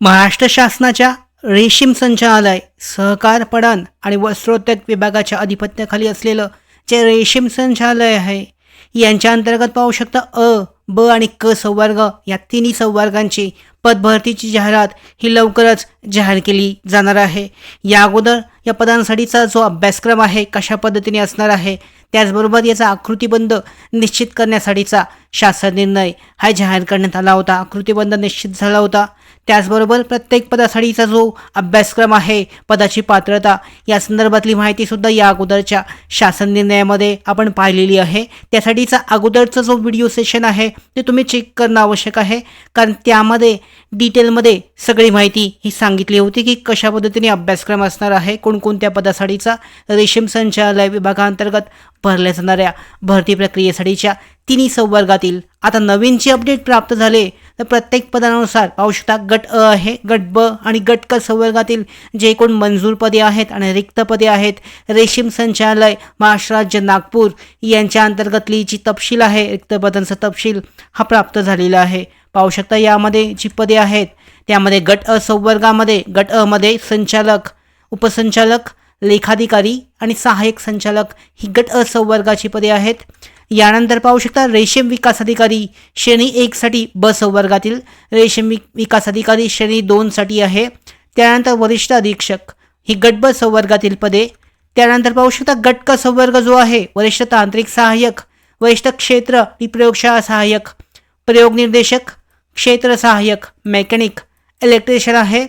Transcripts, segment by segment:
महाराष्ट्र शासनाच्या रेशीम संचालय सहकार पडण आणि वस्त्रोद्योग विभागाच्या अधिपत्याखाली असलेलं जे रेशीम संचालय आहे यांच्या अंतर्गत पाहू शकता अ ब आणि क संवर्ग या तिन्ही संवर्गांची पदभरतीची जाहिरात ही लवकरच जाहीर केली जाणार आहे. या अगोदर या पदांसाठीचा जो अभ्यासक्रम आहे कशा पद्धतीने असणार आहे त्याचबरोबर याचा आकृतीबंध निश्चित करण्यासाठीचा शासन निर्णय हा जाहीर करण्यात आला होता. आकृतीबंध निश्चित झाला होता. त्याचबरोबर प्रत्येक पदासाठीचा जो अभ्यासक्रम आहे पदाची पात्रता या संदर्भातली माहितीसुद्धा या अगोदरच्या शासन निर्णयामध्ये आपण पाहिलेली आहे. त्यासाठीचा अगोदरचा जो व्हिडिओ सेशन आहे ते तुम्ही चेक करणं आवश्यक आहे. कारण त्यामध्ये डिटेलमध्ये सगळी माहिती ही सांगितली होती की कशा पद्धतीने अभ्यासक्रम असणार आहे कोणकोणत्या पदासाठीचा रेशीम संचालय विभागांतर्गत भरल्या जाणाऱ्या भरती प्रक्रियेसाठीच्या तिन्ही संवर्गातील आता नवीन जे अपडेट प्राप्त झाले तर प्रत्येक पदानुसार पाहू शकता गट अ आहे गट ब आणि गट क संवर्गातील जे एकूण मंजूर पदे आहेत आणि रिक्त पदे आहेत रेशीम संचालय महाराष्ट्र राज्य नागपूर यांच्या अंतर्गतली जी तपशील आहे रिक्त पदांचा तपशील हा प्राप्त झालेला आहे. पाहू शकता यामध्ये जी पदे आहेत त्यामध्ये गट अ संवर्गामध्ये गट अ मध्ये संचालक उपसंचालक लेखाधिकारी आणि सहाय्यक संचालक ही गट अ संवर्गाची पदे आहेत. यानंतर पाहू शकता रेशीम विकास अधिकारी श्रेणी एकसाठी ब संवर्गातील रेशीम विकास अधिकारी श्रेणी दोनसाठी आहे. त्यानंतर वरिष्ठ अधीक्षक ही गट ब संवर्गातील पदे. त्यानंतर पाहू शकता गट क संवर्ग जो आहे वरिष्ठ तांत्रिक सहाय्यक वरिष्ठ क्षेत्र ही प्रयोगशाळा सहाय्यक प्रयोग निर्देशक क्षेत्र सहाय्यक मेकॅनिक इलेक्ट्रिशियन आहे.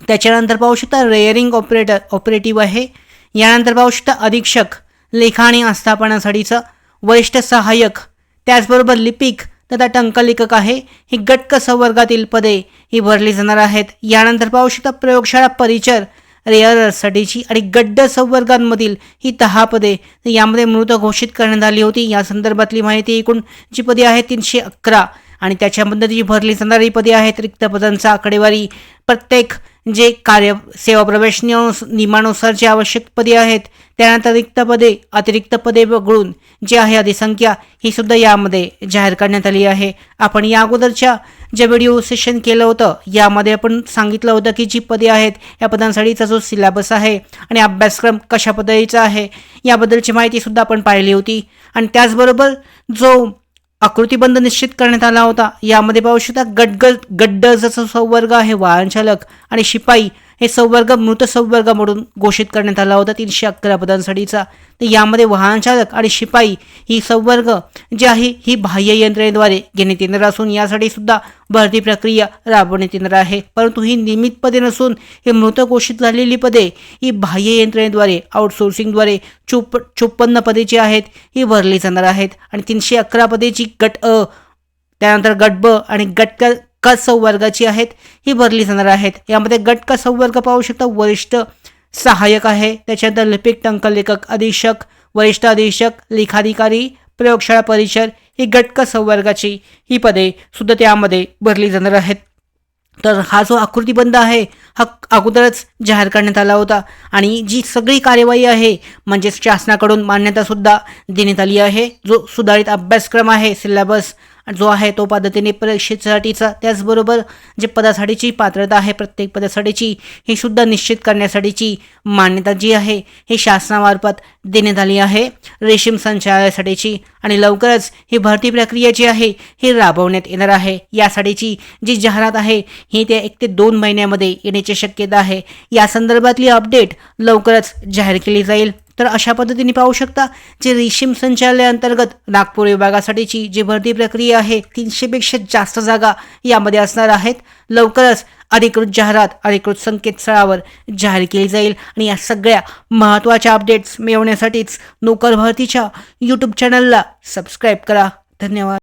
त्याच्यानंतर पाहू शकता रेअरिंग ऑपरेटर ऑपरेटिव्ह आहे. यानंतर पाहू शकता अधीक्षक लेखा आणि आस्थापनासाठीचं वरिष्ठ सहाय्यक त्याचबरोबर लिपिक तथा टंकलेखक आहे. ही गटक संवर्गातील पदे ही भरली जाणार आहेत. यानंतर पाहू शकता प्रयोगशाळा परिचर रेअरसाठीची आणि गड्ड संवर्गांमधील ही दहा पदे. यामध्ये मृत घोषित करण्यात आली होती. या संदर्भातली माहिती एकूण जी पदे आहेत तीनशे अकरा. आणि त्याच्यामध्ये जी भरली जाणारी पदे आहेत रिक्त पदांचा आकडेवारी प्रत्येक जे कार्य सेवा प्रवेश नियमानुसार जे आवश्यक पदे आहेत त्यानंतर रिक्त पदे अतिरिक्त पदे वगळून जे आहे अधिसंख्या ही सुद्धा यामध्ये जाहीर करण्यात आली आहे. आपण या अगोदरच्या जे व्हिडिओ सेशन केलं होतं यामध्ये आपण सांगितलं होतं की जी पदे आहेत या पदांसाठीचा जो सिलेबस आहे आणि अभ्यासक्रम कशा पद्धतीचा आहे याबद्दलची माहितीसुद्धा आपण पाहिली होती. आणि त्याचबरोबर जो आकृतीबंध निश्चित करण्यात आला होता. यामध्ये पाहू शकता गडग गड्ड जसं संवर्ग आहे वाहनचालक आणि शिपाई हे संवर्ग मृत संवर्ग म्हणून घोषित करण्यात आला होता. तीनशे अकरा पदांसाठीचा. तर यामध्ये वाहनचालक आणि शिपाई ही संवर्ग जी आहे ही बाह्य यंत्रणेद्वारे घेण्यात येणार असून यासाठी सुद्धा भरती प्रक्रिया राबवण्यात येणार आहे. परंतु ही नियमित पदे नसून ही मृत घोषित झालेली पदे ही बाह्य यंत्रणेद्वारे आउटसोर्सिंगद्वारे चोप चोपन्न पदे जी आहेत ही भरली जाणार आहेत. आणि तीनशे अकरा पदेची गट अ त्यानंतर गट ब आणि गट क संवर्गाची आहेत ही भरली जाणार आहेत. यामध्ये गट क संवर्ग पाहू शकता वरिष्ठ सहाय्यक आहे. त्याच्यानंतर लिपिक टंकलेखक अधीक्षक वरिष्ठ अधीक्षक लेखाधिकारी प्रयोगशाळा परिसर ही गटक संवर्गाची ही पदे सुद्धा त्यामध्ये भरली जाणार आहेत. तर हा जो आकृतीबंध आहे हा अगोदरच जाहीर करण्यात आला होता आणि जी सगळी कार्यवाही आहे म्हणजेच शासनाकडून मान्यतासुद्धा देण्यात आली आहे जो सुधारित अभ्यासक्रम आहे सिलेबस जो आहे तो पद्धतीने परीक्षेसाठीचा त्याचबरोबर जे पदासाठीची पात्रता आहे प्रत्येक पदासाठीची ही सुद्धा निश्चित करण्यासाठीची मान्यता जी आहे ही शासनामार्फत देण्यात आली आहे. रेशीम संचालयासाठीची आणि लवकरच ही भरती प्रक्रिया जी आहे ही राबवण्यात येणार आहे. यासाठीची जी जाहिरात आहे ही ते एक ते दोन महिन्यामध्ये येण्याची शक्यता आहे. या संदर्भातली अपडेट लवकरच जाहीर केली जाईल. तर अशा पद्धतीने पाहू शकता जे रेशीम संचालयाअंतर्गत नागपूर विभागासाठीची जी भरती प्रक्रिया आहे तीनशेपेक्षा जास्त जागा यामध्ये असणार आहेत. लवकरच अधिकृत जाहिरात अधिकृत संकेतस्थळावर जाहीर केली जाईल आणि या सगळ्या महत्त्वाच्या अपडेट्स मिळवण्यासाठीच नोकर भरतीच्या यूट्यूब चॅनलला सबस्क्राईब करा. धन्यवाद.